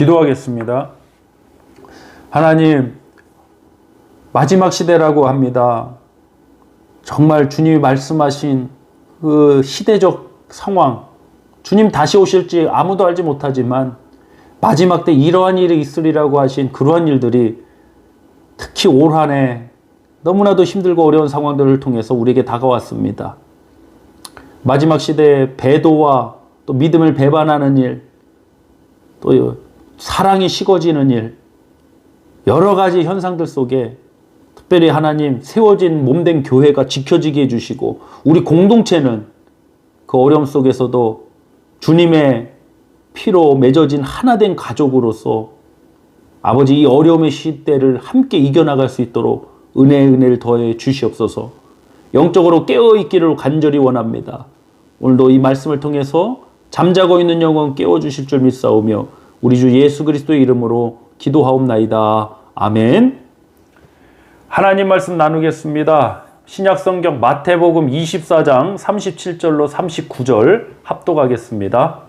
기도하겠습니다. 하나님, 마지막 시대라고 합니다. 정말 주님이 말씀하신 그 시대적 상황, 주님 다시 오실지 아무도 알지 못하지만 마지막 때 이러한 일이 있으리라고 하신 그러한 일들이 특히 올 한 해 너무나도 힘들고 어려운 상황들을 통해서 우리에게 다가왔습니다. 마지막 시대의 배도와 또 믿음을 배반하는 일, 또 사랑이 식어지는 일, 여러 가지 현상들 속에 특별히 하나님 세워진 몸된 교회가 지켜지게 해주시고 우리 공동체는 그 어려움 속에서도 주님의 피로 맺어진 하나된 가족으로서 아버지 이 어려움의 시대를 함께 이겨나갈 수 있도록 은혜의 은혜를 더해 주시옵소서 영적으로 깨어있기를 간절히 원합니다. 오늘도 이 말씀을 통해서 잠자고 있는 영혼 깨워주실 줄 믿사오며 우리 주 예수 그리스도의 이름으로 기도하옵나이다. 아멘. 하나님 말씀 나누겠습니다. 신약 성경 마태복음 24장 37절로 39절 합독하겠습니다.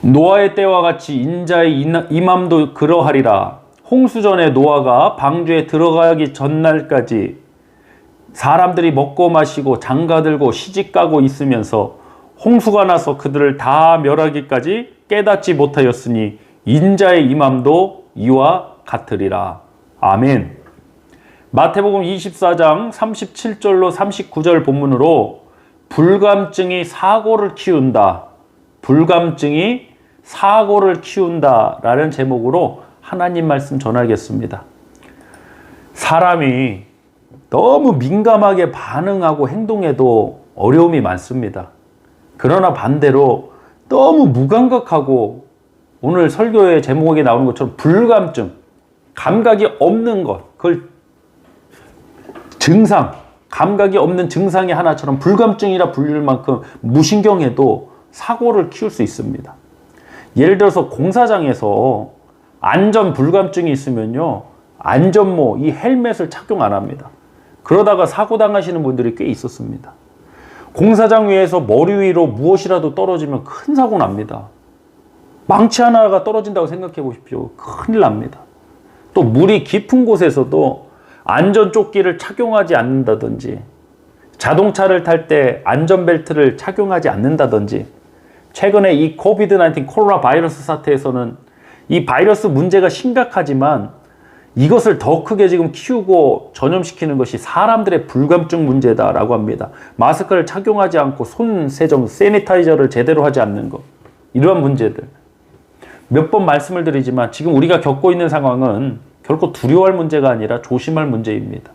노아의 때와 같이 인자의 임함도 그러하리라. 홍수전에 노아가 방주에 들어가기 전날까지 사람들이 먹고 마시고 장가들고 시집가고 있으면서 홍수가 나서 그들을 다 멸하기까지 깨닫지 못하였으니 인자의 임함도 이와 같으리라. 아멘. 마태복음 24장 37절로 39절 본문으로 불감증이 사고를 키운다. 불감증이 사고를 키운다 라는 제목으로 하나님 말씀 전하겠습니다. 사람이 너무 민감하게 반응하고 행동해도 어려움이 많습니다. 그러나 반대로 너무 무감각하고 오늘 설교의 제목에 나오는 것처럼 불감증, 감각이 없는 것, 그걸 증상, 감각이 없는 증상의 하나처럼 불감증이라 불릴 만큼 무신경해도 사고를 키울 수 있습니다. 예를 들어서 공사장에서 안전 불감증이 있으면요. 안전모, 이 헬멧을 착용 안 합니다. 그러다가 사고 당하시는 분들이 꽤 있었습니다. 공사장 위에서 머리 위로 무엇이라도 떨어지면 큰 사고 납니다. 망치 하나가 떨어진다고 생각해 보십시오. 큰일 납니다. 또 물이 깊은 곳에서도 안전조끼를 착용하지 않는다든지 자동차를 탈 때 안전벨트를 착용하지 않는다든지 최근에 이 코비드 19 코로나 바이러스 사태에서는 이 바이러스 문제가 심각하지만 이것을 더 크게 지금 키우고 전염시키는 것이 사람들의 불감증 문제다라고 합니다. 마스크를 착용하지 않고 손 세정, 세니타이저를 제대로 하지 않는 것. 이러한 문제들. 몇 번 말씀을 드리지만 지금 우리가 겪고 있는 상황은 결코 두려워할 문제가 아니라 조심할 문제입니다.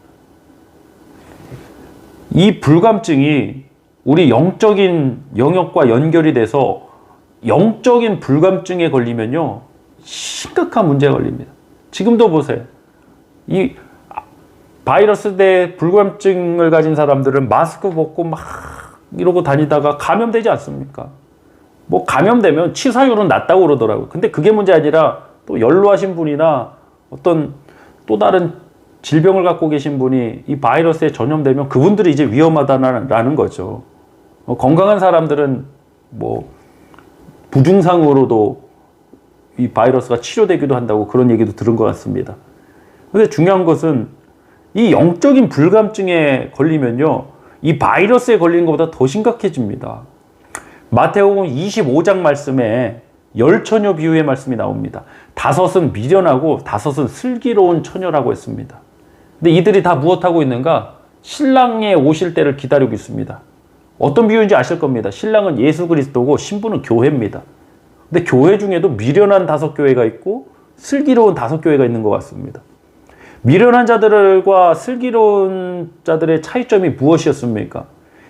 이 불감증이 우리 영적인 영역과 연결이 돼서 영적인 불감증에 걸리면요. 심각한 문제가 걸립니다. 지금도 보세요. 이 바이러스 대 불감증을 가진 사람들은 마스크 벗고 막 이러고 다니다가 감염되지 않습니까? 뭐 감염되면 치사율은 낮다고 그러더라고요. 근데 그게 문제 아니라 또 연로하신 분이나 어떤 또 다른 질병을 갖고 계신 분이 이 바이러스에 전염되면 그분들이 이제 위험하다라는 거죠. 어, 건강한 사람들은 뭐 부증상으로도 이 바이러스가 치료되기도 한다고 그런 얘기도 들은 것 같습니다. 근데 중요한 것은 이 영적인 불감증에 걸리면요. 이 바이러스에 걸리는 것보다 더 심각해집니다. 마태복음 25장 말씀에 열 처녀 비유의 말씀이 나옵니다. 다섯은 미련하고 다섯은 슬기로운 처녀라고 했습니다. 근데 이들이 다 무엇하고 있는가? 신랑의 오실 때를 기다리고 있습니다. 어떤 비유인지 아실 겁니다. 신랑은 예수 그리스도고 신부는 교회입니다. 근데 교회 중에도 미련한 다섯 교회가 있고 슬기로운 다섯 교회가 있는 것 같습니다. 미련한 자들과 슬기로운 자들의 차이점이 무엇이었습니까?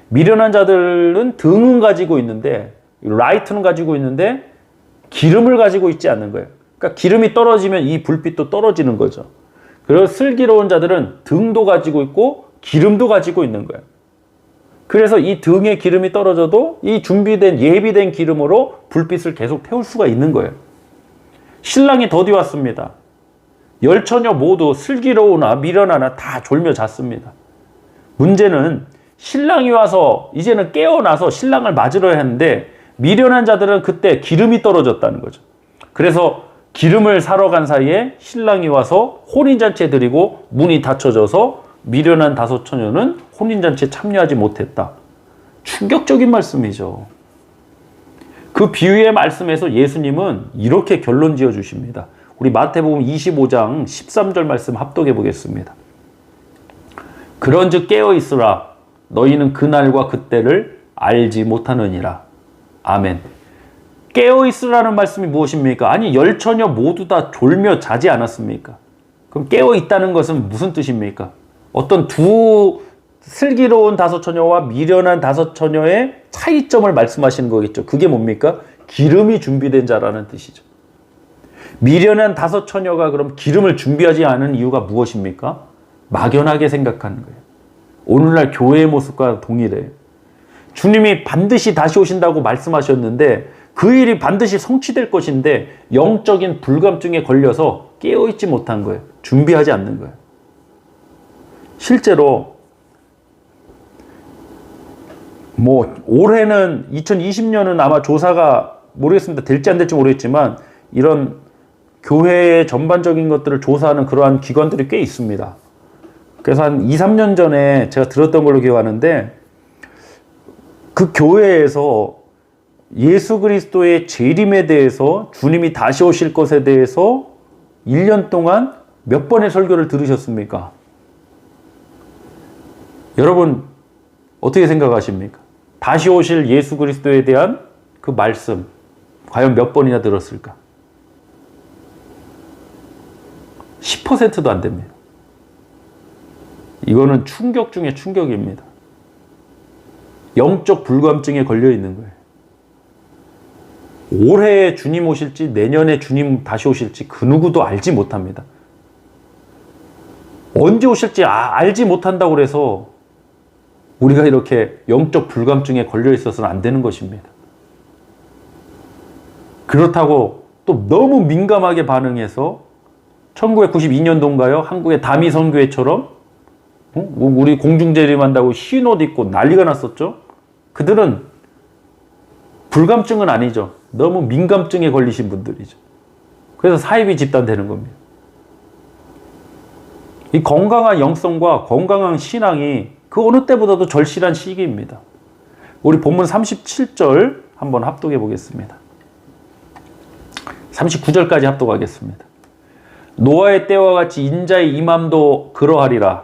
미련한 자들은 등은 가지고 있는데 라이트는 가지고 있는데 기름을 가지고 있지 않는 거예요. 그러니까 기름이 떨어지면 이 불빛도 떨어지는 거죠. 그리고 슬기로운 자들은 등도 가지고 있고 기름도 가지고 있는 거예요. 그래서 이 등에 기름이 떨어져도 이 준비된 예비된 기름으로 불빛을 계속 태울 수가 있는 거예요. 신랑이 더디 왔습니다. 열 처녀 모두 슬기로우나 미련하나 다 졸며 잤습니다. 문제는 신랑이 와서 이제는 깨어나서 신랑을 맞으러 야 하는데 미련한 자들은 그때 기름이 떨어졌다는 거죠. 그래서 기름을 사러 간 사이에 신랑이 와서 혼인잔치에 드리고 문이 닫혀져서 미련한 다섯 처녀는 혼인잔치에 참여하지 못했다. 충격적인 말씀이죠. 그 비유의 말씀에서 예수님은 이렇게 결론 지어 주십니다. 우리 마태복음 25장 13절 말씀 합독해 보겠습니다. 그런즉 깨어 있으라 너희는 그날과 그때를 알지 못하느니라. 아멘. 깨어 있으라는 말씀이 무엇입니까? 아니 열 처녀 모두 다 졸며 자지 않았습니까? 그럼 깨어 있다는 것은 무슨 뜻입니까? 어떤 두 슬기로운 다섯 처녀와 미련한 다섯 처녀의 차이점을 말씀하시는 거겠죠. 그게 뭡니까? 기름이 준비된 자라는 뜻이죠. 미련한 다섯 처녀가 그럼 기름을 준비하지 않은 이유가 무엇입니까? 막연하게 생각하는 거예요. 오늘날 교회의 모습과 동일해요. 주님이 반드시 다시 오신다고 말씀하셨는데 그 일이 반드시 성취될 것인데 영적인 불감증에 걸려서 깨어있지 못한 거예요. 준비하지 않는 거예요. 실제로 뭐 올해는 2020년은 아마 조사가 모르겠습니다. 될지 안 될지 모르겠지만 이런 교회의 전반적인 것들을 조사하는 그러한 기관들이 꽤 있습니다. 그래서 한 2, 3년 전에 제가 들었던 걸로 기억하는데 그 교회에서 예수 그리스도의 재림에 대해서 주님이 다시 오실 것에 대해서 1년 동안 몇 번의 설교를 들으셨습니까? 여러분 어떻게 생각하십니까? 다시 오실 예수 그리스도에 대한 그 말씀 과연 몇 번이나 들었을까? 10%도 안 됩니다. 이거는 충격 중에 충격입니다. 영적 불감증에 걸려 있는 거예요. 올해 주님 오실지 내년에 주님 다시 오실지 그 누구도 알지 못합니다. 언제 오실지 아, 알지 못한다고 그래서 우리가 이렇게 영적 불감증에 걸려 있어서는 안 되는 것입니다. 그렇다고 또 너무 민감하게 반응해서 1992년도인가요? 한국의 다미 선교회처럼 어? 우리 공중재림한다고 흰옷 입고 난리가 났었죠? 그들은 불감증은 아니죠. 너무 민감증에 걸리신 분들이죠. 그래서 사이비 집단 되는 겁니다. 이 건강한 영성과 건강한 신앙이 그 어느 때보다도 절실한 시기입니다. 우리 본문 37절 한번 합독해 보겠습니다. 39절까지 합독하겠습니다. 노아의 때와 같이 인자의 임함도 그러하리라.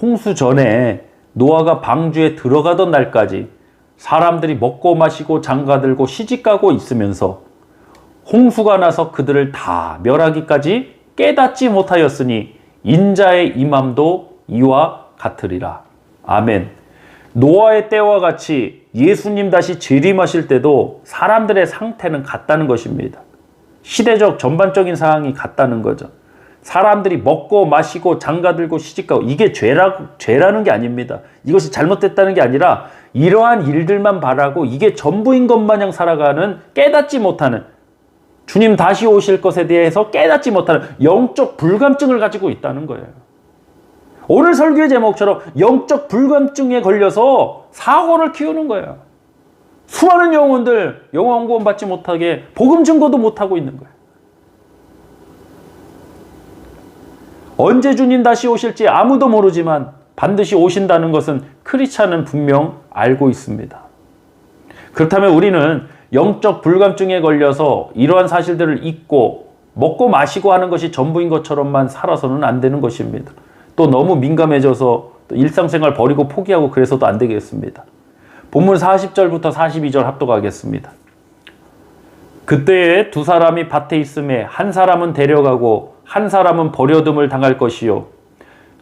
홍수 전에 노아가 방주에 들어가던 날까지 사람들이 먹고 마시고 장가들고 시집가고 있으면서 홍수가 나서 그들을 다 멸하기까지 깨닫지 못하였으니 인자의 임함도 이와 같으리라. 아멘. 노아의 때와 같이 예수님 다시 재림하실 때도 사람들의 상태는 같다는 것입니다. 시대적 전반적인 상황이 같다는 거죠. 사람들이 먹고 마시고 장가들고 시집가고 이게 죄라, 죄라는 게 아닙니다. 이것이 잘못됐다는 게 아니라 이러한 일들만 바라고 이게 전부인 것 마냥 살아가는 깨닫지 못하는 주님 다시 오실 것에 대해서 깨닫지 못하는 영적 불감증을 가지고 있다는 거예요. 오늘 설교의 제목처럼 영적 불감증에 걸려서 사고를 키우는 거예요. 수많은 영혼들 영혼 구원 받지 못하게 복음 증거도 못하고 있는 거예요. 언제 주님 다시 오실지 아무도 모르지만 반드시 오신다는 것은 크리스찬은 분명 알고 있습니다. 그렇다면 우리는 영적 불감증에 걸려서 이러한 사실들을 잊고 먹고 마시고 하는 것이 전부인 것처럼만 살아서는 안 되는 것입니다. 또 너무 민감해져서 또 일상생활 버리고 포기하고 그래서도 안 되겠습니다. 본문 40절부터 42절 합독하겠습니다. 그때에 두 사람이 밭에 있음에 한 사람은 데려가고 한 사람은 버려둠을 당할 것이요.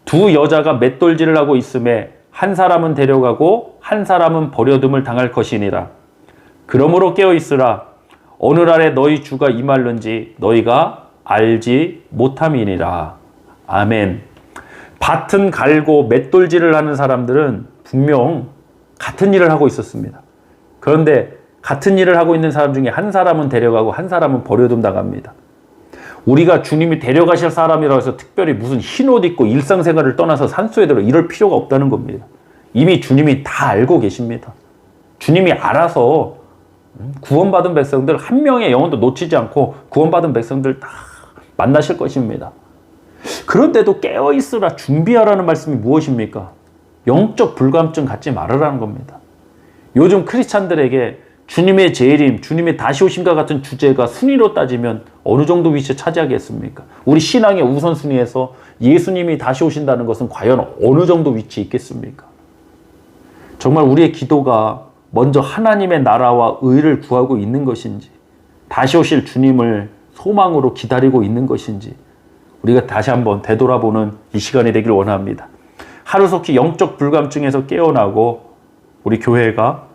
두 여자가 맷돌질을 하고 있음에 한 사람은 데려가고 한 사람은 버려둠을 당할 것이니라. 그러므로 깨어 있으라. 오늘날에 너희 주가 임할는지 너희가 알지 못함이니라. 아멘. 밭은 갈고 맷돌질을 하는 사람들은 분명 같은 일을 하고 있었습니다 그런데 같은 일을 하고 있는 사람 중에 한 사람은 데려가고 한 사람은 버려둠 당합니다 우리가 주님이 데려가실 사람이라고 해서 특별히 무슨 흰 옷 입고 일상생활을 떠나서 산소에 들어 이럴 필요가 없다는 겁니다. 이미 주님이 다 알고 계십니다. 주님이 알아서 구원받은 백성들 한 명의 영혼도 놓치지 않고 구원받은 백성들 다 만나실 것입니다. 그런데도 깨어 있으라 준비하라는 말씀이 무엇입니까? 영적 불감증 갖지 말으라는 겁니다. 요즘 크리스찬들에게 주님의 재림, 주님의 다시 오심과 같은 주제가 순위로 따지면 어느 정도 위치에 차지하겠습니까? 우리 신앙의 우선순위에서 예수님이 다시 오신다는 것은 과연 어느 정도 위치에 있겠습니까? 정말 우리의 기도가 먼저 하나님의 나라와 의를 구하고 있는 것인지, 다시 오실 주님을 소망으로 기다리고 있는 것인지, 우리가 다시 한번 되돌아보는 이 시간이 되길 원합니다. 하루속히 영적 불감증에서 깨어나고 우리 교회가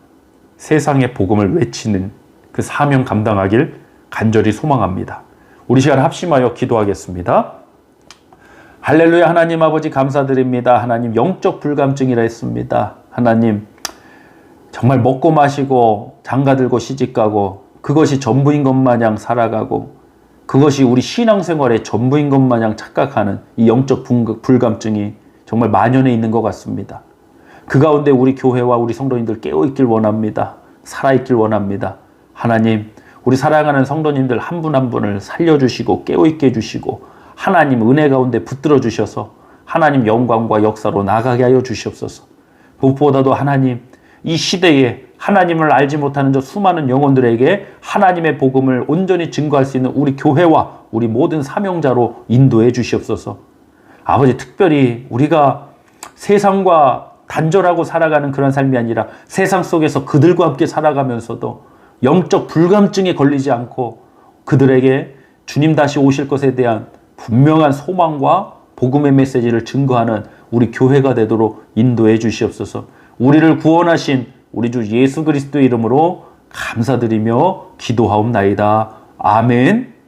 세상의 복음을 외치는 그 사명 감당하길 간절히 소망합니다. 우리 시간 합심하여 기도하겠습니다. 할렐루야 하나님 아버지 감사드립니다. 하나님 영적 불감증이라 했습니다. 하나님 정말 먹고 마시고 장가 들고 시집 가고 그것이 전부인 것 마냥 살아가고 그것이 우리 신앙생활의 전부인 것 마냥 착각하는 이 영적 불감증이 정말 만연해 있는 것 같습니다. 그 가운데 우리 교회와 우리 성도님들 깨어 있길 원합니다. 살아 있길 원합니다. 하나님, 우리 사랑하는 성도님들 한분한 분을 살려주시고 깨어 있게 해주시고 하나님 은혜 가운데 붙들어 주셔서 하나님 영광과 역사로 나가게 하여 주시옵소서. 무엇보다도 하나님 이 시대에 하나님을 알지 못하는 저 수많은 영혼들에게 하나님의 복음을 온전히 증거할 수 있는 우리 교회와 우리 모든 사명자로 인도해 주시옵소서. 아버지 특별히 우리가 세상과 단절하고 살아가는 그런 삶이 아니라 세상 속에서 그들과 함께 살아가면서도 영적 불감증에 걸리지 않고 그들에게 주님 다시 오실 것에 대한 분명한 소망과 복음의 메시지를 증거하는 우리 교회가 되도록 인도해 주시옵소서. 우리를 구원하신 우리 주 예수 그리스도의 이름으로 감사드리며 기도하옵나이다. 아멘.